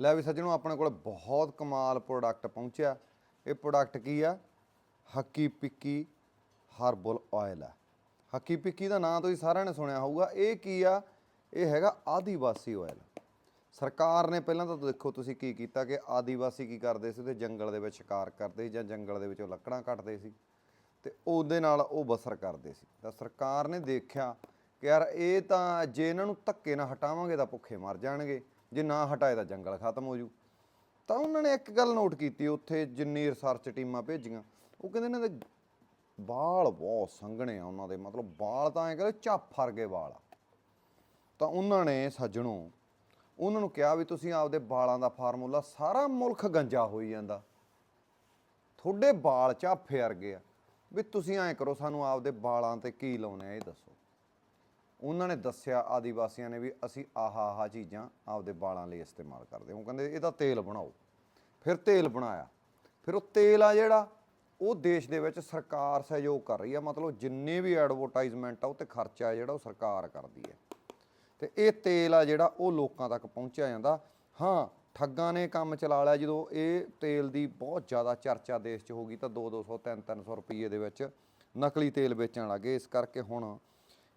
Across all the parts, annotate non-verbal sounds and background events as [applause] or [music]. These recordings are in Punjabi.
ਲੈ ਵੀ ਸੱਜਣੋ, ਆਪਣੇ ਕੋਲ ਬਹੁਤ ਕਮਾਲ ਪ੍ਰੋਡਕਟ ਪਹੁੰਚਿਆ। ਇਹ ਪ੍ਰੋਡਕਟ ਕੀ ਆ? ਹੱਕੀ ਪਿੱਕੀ ਹਰਬਲ ਆਇਲ ਆ। ਹੱਕੀ ਪਿੱਕੀ ਦਾ ਨਾਂ ਤੁਸੀਂ ਸਾਰਿਆਂ ਨੇ ਸੁਣਿਆ ਹੋਊਗਾ। ਇਹ ਕੀ ਆ? ਇਹ ਹੈਗਾ ਆਦੀਵਾਸੀ ਆਇਲ ਸਰਕਾਰ ਨੇ ਪਹਿਲਾਂ ਤਾਂ ਦੇਖੋ ਤੁਸੀਂ ਕੀ ਕੀਤਾ ਕਿ ਆਦੀਵਾਸੀ ਕੀ ਕਰਦੇ ਸੀ? ਤੇ ਜੰਗਲ ਦੇ ਵਿੱਚ ਸ਼ਿਕਾਰ ਕਰਦੇ ਸੀ ਜਾਂ ਜੰਗਲ ਦੇ ਵਿੱਚੋਂ ਲੱਕੜਾਂ ਕੱਟਦੇ ਸੀ ਤੇ ਉਹਦੇ ਨਾਲ ਉਹ ਬਸਰ ਕਰਦੇ ਸੀ। ਤਾਂ ਸਰਕਾਰ ਨੇ ਦੇਖਿਆ ਕਿ ਯਾਰ ਇਹ ਤਾਂ ਜੇ ਇਹਨਾਂ ਨੂੰ ਧੱਕੇ ਨਾਲ ਹਟਾਵਾਂਗੇ ਤਾਂ ਭੁੱਖੇ ਮਰ ਜਾਣਗੇ। ਜੇ ਨਾ ਹਟਾਏ ਤਾਂ ਜੰਗਲ ਖਤਮ ਹੋ ਜੂ। ਤਾਂ ਉਹਨਾਂ ਨੇ ਇੱਕ ਗੱਲ ਨੋਟ ਕੀਤੀ, ਉੱਥੇ ਜਿੰਨੀ ਰਿਸਰਚ ਟੀਮਾਂ ਭੇਜੀਆਂ, ਉਹ ਕਹਿੰਦੇ ਇਹਨਾਂ ਦੇ ਵਾਲ ਬਹੁਤ ਸੰਘਣੇ ਆ ਉਹਨਾਂ ਦੇ, ਮਤਲਬ ਵਾਲ ਤਾਂ ਐਂ ਕਹਿੰਦੇ ਝੱਫ ਵਰਗੇ ਵਾਲ ਆ। ਤਾਂ ਉਹਨਾਂ ਨੇ ਸੱਜਣੋ, ਉਹਨਾਂ ਨੂੰ ਕਿਹਾ ਵੀ ਤੁਸੀਂ ਆਪਦੇ ਵਾਲਾਂ ਦਾ ਫਾਰਮੂਲਾ ਸਾਰਾ ਮੁਲਕ ਗੰਜਾ ਹੋਈ ਜਾਂਦਾ। ਤੁਹਾਡੇ ਵਾਲ ਝਾਫੇ ਵਰਗੇ ਆ। ਵੀ ਤੁਸੀਂ ਐਂ ਕਰੋ, ਸਾਨੂੰ ਆਪਦੇ ਵਾਲਾਂ ਤੇ ਕੀ ਲਾਉਣੇ ਆ, ਇਹ ਦੱਸੋ। ਉਹਨਾਂ ਨੇ ਦੱਸਿਆ ਆਦੀਵਾਸੀਆਂ ਨੇ ਵੀ ਅਸੀਂ ਆਹ ਆਹ ਚੀਜ਼ਾਂ ਆਪਦੇ ਵਾਲਾਂ ਲਈ ਇਸਤੇਮਾਲ ਕਰਦੇ ਹਾਂ। ਉਹ ਕਹਿੰਦੇ ਇਹਦਾ ਤੇਲ ਬਣਾਓ। ਫਿਰ ਤੇਲ ਬਣਾਇਆ। ਫਿਰ ਉਹ ਤੇਲ ਆ ਜਿਹੜਾ, ਉਹ ਦੇਸ਼ ਦੇ ਵਿੱਚ ਸਰਕਾਰ ਸਹਿਯੋਗ ਕਰ ਰਹੀ ਆ। ਮਤਲਬ ਜਿੰਨੇ ਵੀ ਐਡਵਰਟਾਈਜ਼ਮੈਂਟ ਆ, ਉਹ ਤੇ ਖਰਚਾ ਹੈ ਜਿਹੜਾ ਉਹ ਸਰਕਾਰ ਕਰਦੀ ਹੈ। ਤੇ ਇਹ ਤੇਲ ਆ ਜਿਹੜਾ, ਉਹ ਲੋਕਾਂ ਤੱਕ ਪਹੁੰਚਿਆ ਜਾਂਦਾ। ਹਾਂ, ਠੱਗਾਂ ਨੇ ਕੰਮ ਚਲਾ ਲਿਆ। ਜਦੋਂ ਇਹ ਤੇਲ ਦੀ ਬਹੁਤ ਜ਼ਿਆਦਾ ਚਰਚਾ ਦੇਸ਼ 'ਚ ਹੋ ਗਈ ਤਾਂ 2-200 3-300 ਰੁਪਏ ਦੇ ਵਿੱਚ ਨਕਲੀ ਤੇਲ ਵੇਚਣ ਲੱਗੇ ਇਸ ਕਰਕੇ ਹੁਣ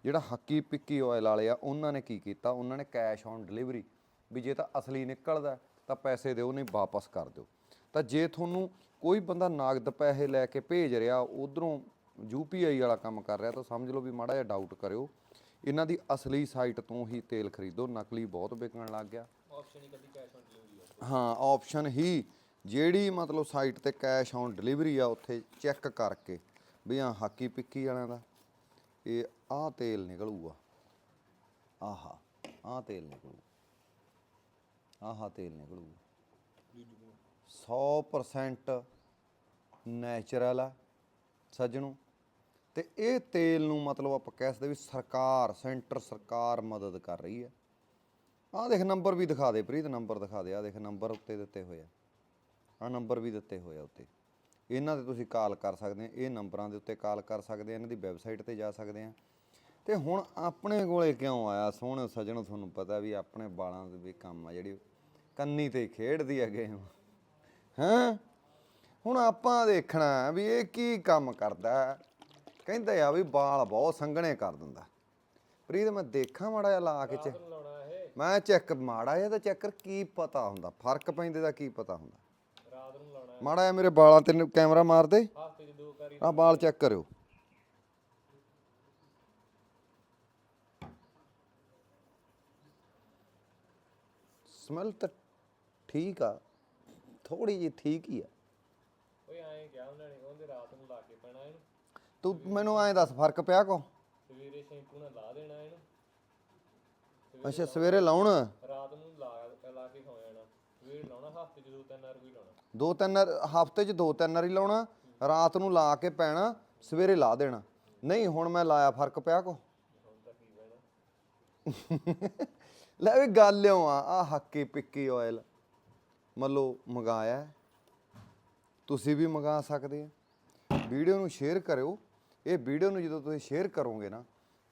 ਜਿਹੜਾ ਹੱਕੀ ਪਿੱਕੀ ਆਇਲ ਵਾਲੇ ਆ ਉਹਨਾਂ ਨੇ ਕੀ ਕੀਤਾ? ਉਹਨਾਂ ਨੇ ਕੈਸ਼ ਔਨ ਡਿਲੀਵਰੀ ਵੀ ਜੇ ਤਾਂ ਅਸਲੀ ਨਿਕਲਦਾ ਤਾਂ ਪੈਸੇ ਦਿਓ ਨਹੀਂ ਵਾਪਸ ਕਰ ਦਿਓ। ਤਾਂ ਜੇ ਤੁਹਾਨੂੰ ਕੋਈ ਬੰਦਾ ਨਗਦ ਪੈਸੇ ਲੈ ਕੇ ਭੇਜ ਰਿਹਾ ਉਧਰੋਂ ਯੂਪੀਆਈ ਵਾਲਾ ਕੰਮ ਕਰ ਰਿਹਾ ਤਾਂ ਸਮਝ ਲਓ ਵੀ ਮਾੜਾ ਜਿਹਾ ਡਾਊਟ ਕਰਿਓ। ਇਹਨਾਂ ਦੀ ਅਸਲੀ ਸਾਈਟ ਤੋਂ ਹੀ ਤੇਲ ਖਰੀਦੋ ਨਕਲੀ ਬਹੁਤ ਵਿਕਣ ਲੱਗ ਗਿਆ। ਆਪਸ਼ਨ ਹੀ ਕੱਲੀ ਕੈਸ਼ ਔਨ ਡਿਲੀਵਰੀ ਆ। ਹਾਂ ਆਪਸ਼ਨ ਹੀ ਜਿਹੜੀ ਮਤਲਬ ਸਾਈਟ ਤੇ ਕੈਸ਼ ਔਨ ਡਿਲੀਵਰੀ ਆ ਉੱਥੇ ਚੈੱਕ ਕਰਕੇ ਵੀ ਆ ਹਾਕੀ ਪਿੱਕੀ ਵਾਲਿਆਂ ਦਾ। ਇਹ ਆਹ ਤੇਲ ਨਿਕਲੂਗਾ। ਆਹਾ, ਆਹ ਤੇਲ ਨਿਕਲੂ ਆਹਾ ਤੇਲ ਨਿਕਲੂਗਾ। 100% ਨੈਚੁਰਲ ਆ ਸੱਜਣੋ। ਤੇ ਇਹ ਤੇਲ ਨੂੰ ਮਤਲਬ ਆਪਾਂ ਕਹਿ ਸਕਦੇ ਵੀ ਸਰਕਾਰ, ਸੈਂਟਰ ਸਰਕਾਰ ਮਦਦ ਕਰ ਰਹੀ ਹੈ ਆਹ ਦੇਖ, ਨੰਬਰ ਵੀ ਦਿਖਾ ਦੇ ਪ੍ਰੀਤ, ਨੰਬਰ ਦਿਖਾ ਦੇ। ਆਹ ਦੇਖ, ਨੰਬਰ ਉੱਤੇ ਦਿੱਤੇ ਹੋਏ ਆ। ਆਹ ਨੰਬਰ ਵੀ ਦਿੱਤੇ ਹੋਏ ਆ ਉੱਤੇ। ਇਹਨਾਂ ਤੇ ਤੁਸੀਂ ਕਾਲ ਕਰ ਸਕਦੇ ਆ ਇਹ ਨੰਬਰਾਂ ਦੇ ਉੱਤੇ ਕਾਲ ਕਰ ਸਕਦੇ ਆ ਇਹਨਾਂ ਦੀ ਵੈਬਸਾਈਟ ਤੇ ਜਾ ਸਕਦੇ ਆ। ਤੇ ਹੁਣ ਆਪਣੇ ਕੋਲੇ ਕਿਉਂ ਆਇਆ? ਸੋਹਣੇ ਸੱਜਣੋ ਤੁਹਾਨੂੰ ਪਤਾ ਵੀ ਆਪਣੇ ਵਾਲਾਂ ਦੇ ਵੀ ਕੰਮ ਆ ਜਿਹੜੀ ਕੰਨੀ ਤੇ ਖੇਡਦੀ ਹੈ ਗੇਮ ਹਾਂ? ਹੁਣ ਆਪਾਂ ਦੇਖਣਾ ਵੀ ਇਹ ਕੀ ਕੰਮ ਕਰਦਾ। ਕਹਿੰਦੇ ਆ ਵੀ ਵਾਲ ਬਹੁਤ ਸੰਘਣੇ ਕਰ ਦਿੰਦਾ। ਪ੍ਰੀਤ ਮੈਂ ਦੇਖਾਂ ਮਾੜਾ ਜਿਹਾ ਲਾ ਕੇ ਚ ਮੈਂ ਚੈੱਕ ਮਾੜਾ ਜਿਹਾ ਤਾਂ ਚੈੱਕ ਕੀ ਪਤਾ ਹੁੰਦਾ? ਫ਼ਰਕ ਪੈਂਦੇ ਦਾ ਕੀ ਪਤਾ ਹੁੰਦਾ? ਮਾੜਾ ਜਿਹਾ ਮੇਰੇ ਵਾਲਾਂ ਤੇ ਕੈਮਰਾ ਮਾਰ ਦੇ। ਆਹ ਵਾਲ ਚੈੱਕ ਕਰਿਓ। ਸਮੈਲ ਤਾਂ ਠੀਕ ਆ। ਥੋੜੀ ਜਿਹੀ ਠੀਕ ਹੀ ਆ। ਓਏ ਐਂ ਕਿਹਾ ਉਹਨਾਂ ਨੇ ਕਹਿੰਦੇ ਰਾਤ ਨੂੰ ਲਾ ਕੇ ਪੈਣਾ ਇਹਨੂੰ। ਤੂੰ ਮੈਨੂੰ ਐਂ ਦੱਸ ਫ਼ਰਕ ਪਿਆ ਕੋ? ਸਵੇਰੇ ਸ਼ੈਂਪੂ ਨਾਲ ਲਾ ਦੇਣਾ ਇਹਨੂੰ। ਅੱਛਾ ਸਵੇਰੇ ਲਾਉਣ? ਰਾਤ ਨੂੰ ਲਾ ਲਾ ਕੇ ਸੌ ਜਾਣਾ। ਸਵੇਰੇ ਲਾਉਣਾ ਹਫ਼ਤੇ 'ਚ ਦੋ ਤਿੰਨ ਵਾਰ ਵੀ ਲਾਉਣਾ। ਦੋ ਤਿੰਨ ਹਫ਼ਤੇ 'ਚ ਦੋ ਤਿੰਨ ਵਾਰੀ ਲਾਉਣਾ ਰਾਤ ਨੂੰ ਲਾ ਕੇ ਪੈਣਾ ਸਵੇਰੇ ਲਾ ਦੇਣਾ। ਨਹੀਂ ਹੁਣ ਮੈਂ ਲਾਇਆ ਫ਼ਰਕ ਪਿਆ ਕੋ। [laughs] ਲੈ ਵੀ ਗੱਲ ਓ ਆ ਆ ਹੱਕੀ ਪਿੱਕੀ ਆਇਲ ਮੱਲੋ ਮੰਗਾਇਆ। ਤੁਸੀਂ ਵੀ ਮੰਗਾ ਸਕਦੇ ਆ। ਵੀਡੀਓ ਨੂੰ ਸ਼ੇਅਰ ਕਰਿਓ। ਇਹ ਵੀਡੀਓ ਨੂੰ ਜਦੋਂ ਤੁਸੀਂ ਸ਼ੇਅਰ ਕਰੋਗੇ ਨਾ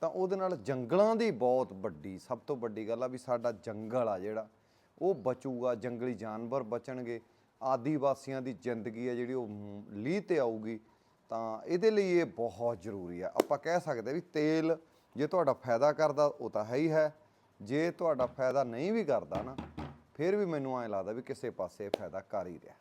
ਤਾਂ ਉਹਦੇ ਨਾਲ ਜੰਗਲਾਂ ਦੀ ਬਹੁਤ ਵੱਡੀ ਸਭ ਤੋਂ ਵੱਡੀ ਗੱਲ ਆ ਵੀ ਸਾਡਾ ਜੰਗਲ ਆ ਜਿਹੜਾ। ਉਹ ਬਚੂਗਾ, ਜੰਗਲੀ ਜਾਨਵਰ ਬਚਣਗੇ। ਆਦੀਵਾਸੀਆਂ ਦੀ ਜ਼ਿੰਦਗੀ ਹੈ ਜਿਹੜੀ ਉਹ ਲੀਹ ਤੇ ਆਊਗੀ, ਤਾਂ ਇਹਦੇ ਲਈ ਇਹ ਬਹੁਤ ਜ਼ਰੂਰੀ ਆ ਆਪਾਂ ਕਹਿ ਸਕਦੇ ਵੀ ਤੇਲ ਜੇ ਤੁਹਾਡਾ ਫਾਇਦਾ ਕਰਦਾ, ਉਹ ਤਾਂ ਹੈ ਹੀ ਹੈ। ਜੇ ਤੁਹਾਡਾ ਫਾਇਦਾ ਨਹੀਂ ਵੀ ਕਰਦਾ ਨਾ, ਫਿਰ ਵੀ ਮੈਨੂੰ ਐਂ ਲੱਗਦਾ ਵੀ ਕਿਸੇ ਪਾਸੇ ਫਾਇਦਾ ਕਰ ਹੀ ਰਿਹਾ।